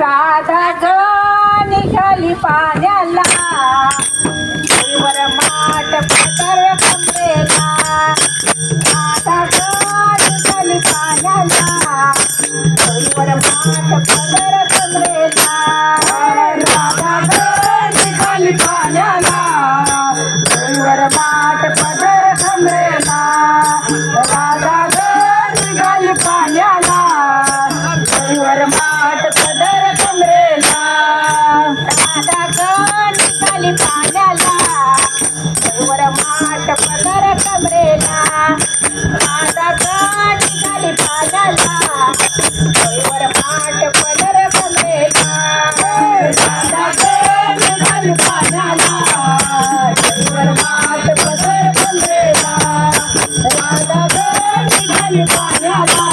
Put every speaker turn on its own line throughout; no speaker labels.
राधा ग निघाली पाण्याला. वर पदर कमरेला राधा ग निघाली पाण्याला. वर आली पाण्याला वर माठ पदर कमरेला. माझा ग निघाली पाण्याला. वर माठ पदर कमरेला. माझा ग निघाली पाण्याला. वर माठ पदर कमरेला. माझा ग निघाली पाण्याला.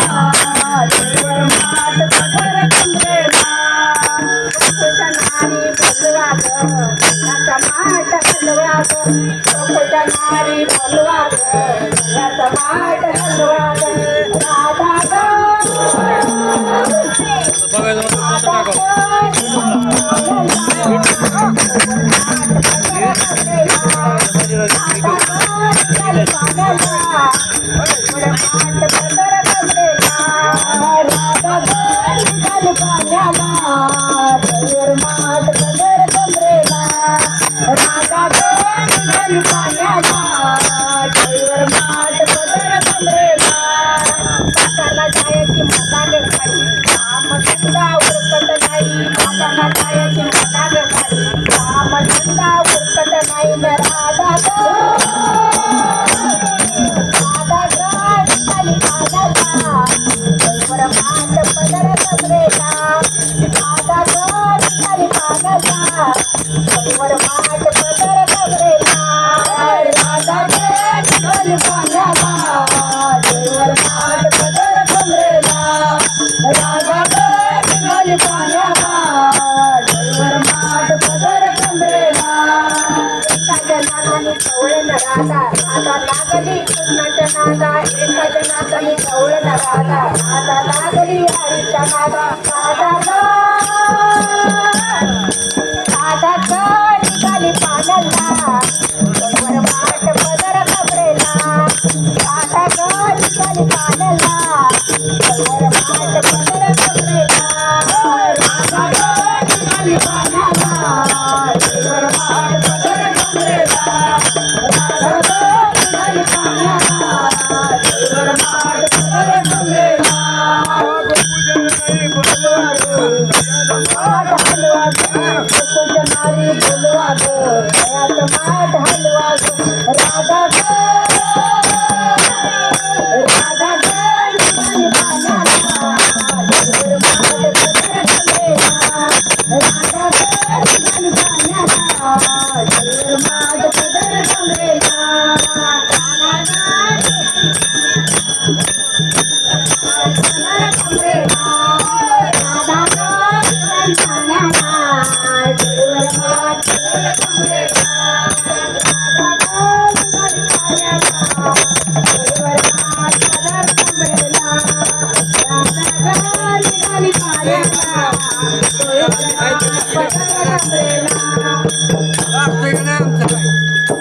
ग याचा माठ हलवा ग तुझ्या वर मांड राहता आता नागरी कृष्णाच्या नादा एकाच्या नादाने गवळला राहता आता लागली हरीच्या नादा साधा साधा निघाली पाण्याला बोलवा आमचं